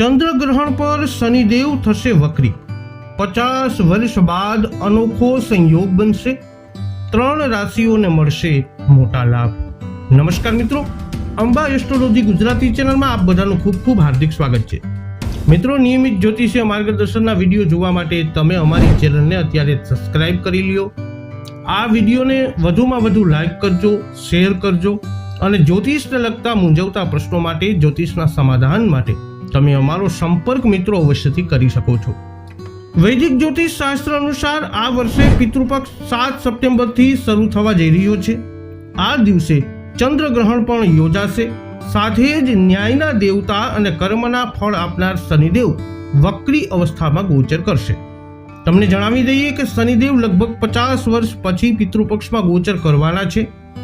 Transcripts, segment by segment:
ચંદ્રગ્રહણ પર શનિદેવ થશે વક્રી. પચાસ વર્ષ બાદ અનોખો સંયોગ બનશે. ત્રણ રાશિઓને મળશે મોટા લાભ. નમસ્કાર મિત્રો. અંબા એસ્ટ્રોલોજી ગુજરાતી ચેનલમાં આપ બધાનું ખૂબ ખૂબ હાર્દિક સ્વાગત છે. મિત્રો, નિયમિત જ્યોતિષીય માર્ગદર્શનના વીડિયો જોવા માટે તમે અમારી ચેનલને અત્યારે સબસ્ક્રાઇબ કરી લ્યો. આ વિડીયોને વધુમાં વધુ લાઈક કરજો, શેર કરજો અને જ્યોતિષને લગતા મૂંઝવતા પ્રશ્નો માટે જ્યોતિષના સમાધાન માટે તમે અમારો સંપર્ક મિત્રો અવશ્યથી કરી શકો છો. વૈદિક જ્યોતિષ શાસ્ત્ર અનુસાર આ વર્ષે પિતૃપક્ષ સાત સપ્ટેમ્બરથી શરૂ થવા જઈ રહ્યો છે. આ દિવસે ચંદ્રગ્રહણ પણ યોજાશે. સાથે જ ન્યાયના દેવતા અને કર્મના ફળ આપનાર શનિદેવ વક્રી અવસ્થામાં ગોચર કરશે. તમને જણાવી દઈએ કે શનિદેવ લગભગ પચાસ વર્ષ પછી પિતૃપક્ષમાં ગોચર કરવાના છે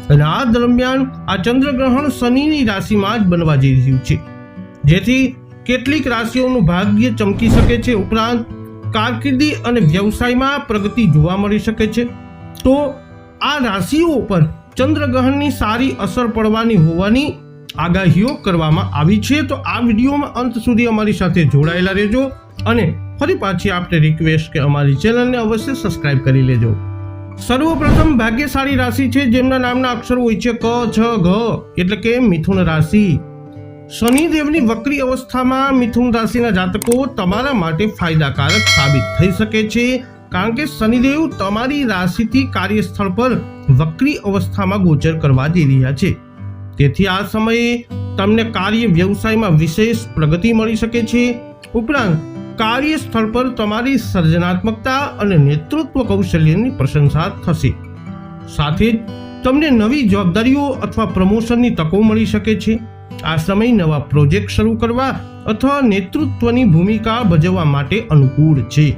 અને આ દરમિયાન આ ચંદ્રગ્રહણ શનિની રાશિમાં જ બનવા જઈ રહ્યું છે. જેથી કેટલીક રાશિઓનું ભાગ્ય ચમકી શકે છે. ઉપરાંત કારકિર્દી અને વ્યવસાયમાં પ્રગતિ જોવા મળી શકે છે. તો આ રાશિઓ ઉપર ચંદ્રગ્રહણની સારી અસર પડવાની હોવાની આગાહીઓ કરવામાં આવી છે. તો આ વિડીયોમાં અંત સુધી અમારી સાથે જોડાયેલા રહેજો અને ફરી પાછી આપને રિક્વેસ્ટ કે અમારી ચેનલને અવશ્ય સબસ્ક્રાઇબ કરી લેજો. સર્વપ્રથમ ભાગ્યશાળી રાશિ છે, જેમના નામના અક્ષરો હોય છે ક, છ ઘ એટલે કે મિથુન રાશિ. શનિદેવની વક્રી અવસ્થામાં મિથુન રાશિના જાતકો તમારા માટે ફાયદાકારક સાબિત થઈ શકે છે. કારણ કે શનિદેવ તમારી રાશિથી કાર્યસ્થળ પર વક્રી અવસ્થામાં ગોચર કરવા જઈ રહ્યા છે. તેથી આ સમયે તમને કાર્ય વ્યવસાયમાં વિશેષ પ્રગતિ મળી શકે છે. ઉપરાંત કાર્યસ્થળ પર તમારી સર્જનાત્મકતા અને નેતૃત્વ કૌશલ્યની પ્રશંસા થશે. સાથે જ તમને નવી જવાબદારીઓ અથવા પ્રમોશનની તકો મળી શકે છે. આ સમય નવા પ્રોજેક્ટ શરૂ કરવા અથવા નેતૃત્વની ભૂમિકા ભજવવા માટે અનુકૂળ છે.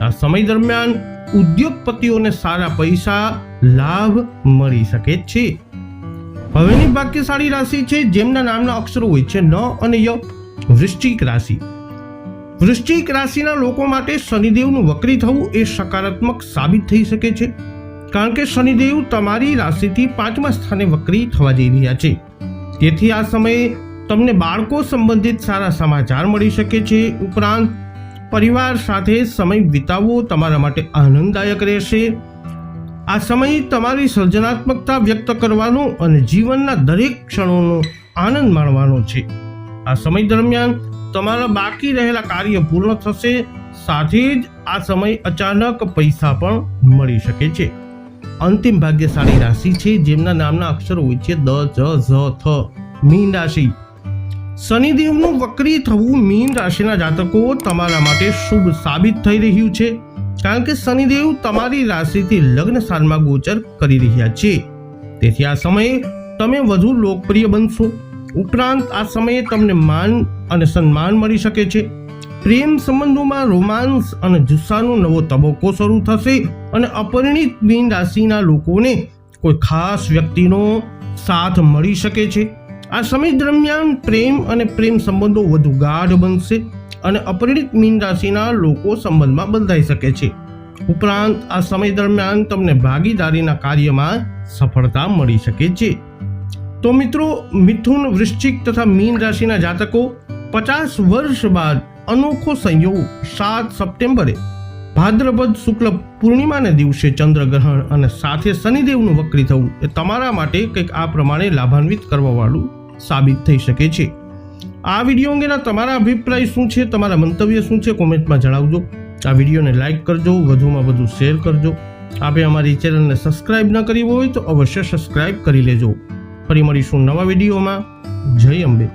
આ સમય દરમિયાન ઉદ્યોગપતિઓને સારા પૈસા, લાભ મળી શકે છે. હવેની ભાગ્યશાળી રાશિ છે જેમના નામના અક્ષરો હોય છે ન અને ય, વૃશ્ચિક રાશિ. વૃશ્ચિક રાશિના લોકો માટે શનિદેવનું વક્રી થવું એ સકારાત્મક સાબિત થઈ શકે છે. કારણ કે શનિદેવ તમારી રાશિથી પાંચમા સ્થાને વક્રી થવા જઈ રહ્યા છે. તેથી આ સમયે તમને બાળકો સંબંધિત સારા સમાચાર મળી શકે છે. ઉપરાંત, પરિવાર સાથે સમય વિતાવવો તમારા માટે આનંદદાયક રહેશે. આ સમય તમારી સર્જનાત્મકતા વ્યક્ત કરવાનો અને જીવનના દરેક ક્ષણોનો આનંદ માણવાનો છે. આ સમય દરમિયાન તમારા બાકી રહેલા કાર્ય પૂર્ણ થશે. સાથે જ આ સમય અચાનક પૈસા પણ મળી શકે છે. અંતિમ ભાગ્યશાળી રાશિ છે, જેમના નામના અક્ષરો હોય છે, દ, જ, ઝ, થ, મીન રાશિ. શનિદેવનું વક્રી થવું મીન રાશિના જાતકો તમારા માટે શુભ સાબિત થઈ રહ્યું છે, કારણ કે શનિદેવ તમારી રાશિથી લગ્ન સ્થાનમાં ગોચર કરી રહ્યા છે. તેથી આ સમયે તમે વધુ લોકપ્રિય બનશો. ઉપરાંત આ સમયે તમને માન અને સન્માન મળી શકે છે. પ્રેમ સંબંધોમાં રોમાન્સ અને જુસ્સાનો નવો તબક્કો શરૂ થશે અને અપરિણિત મીન રાશિના લોકોને કોઈ ખાસ વ્યક્તિનો સાથ મળી શકે છે. આ સમય દરમિયાન પ્રેમ અને પ્રેમ સંબંધો વધુ ગાઢ બનશે અને અપરિણિત મીન રાશિના લોકો સંબંધમાં બંધાઈ શકે છે. ઉપરાંત આ સમય દરમિયાન તમને ભાગીદારીના કાર્યમાં સફળતા મળી શકે છે. તો મિત્રો, મિથુન વૃશ્ચિક તથા મીન રાશિના જાતકો પચાસ વર્ષ બાદ અનોખો સંયોગ સાત સપ્ટેમ્બરે ભાદ્રપદ શુક્લ પૂર્ણિમાને દિવસે ચંદ્રગ્રહણ અને સાથે શનિદેવનું વક્રી થવું એ તમારા માટે કંઈક આ પ્રમાણે લાભાન્વિત કરવાવાળું સાબિત થઈ શકે છે. આ વીડિયો અંગેના તમારા અભિપ્રાય શું છે? તમારા મંતવ્ય શું છે? કોમેન્ટમાં જણાવજો. આ વિડીયોને લાઇક કરજો, વધુમાં વધુ શેર કરજો. આપે અમારી ચેનલને સબસ્ક્રાઇબ ન કરી હોય તો અવશ્ય સબસ્ક્રાઇબ કરી લેજો. ફરી મળીશું નવા વિડીયોમાં. જય અંબે.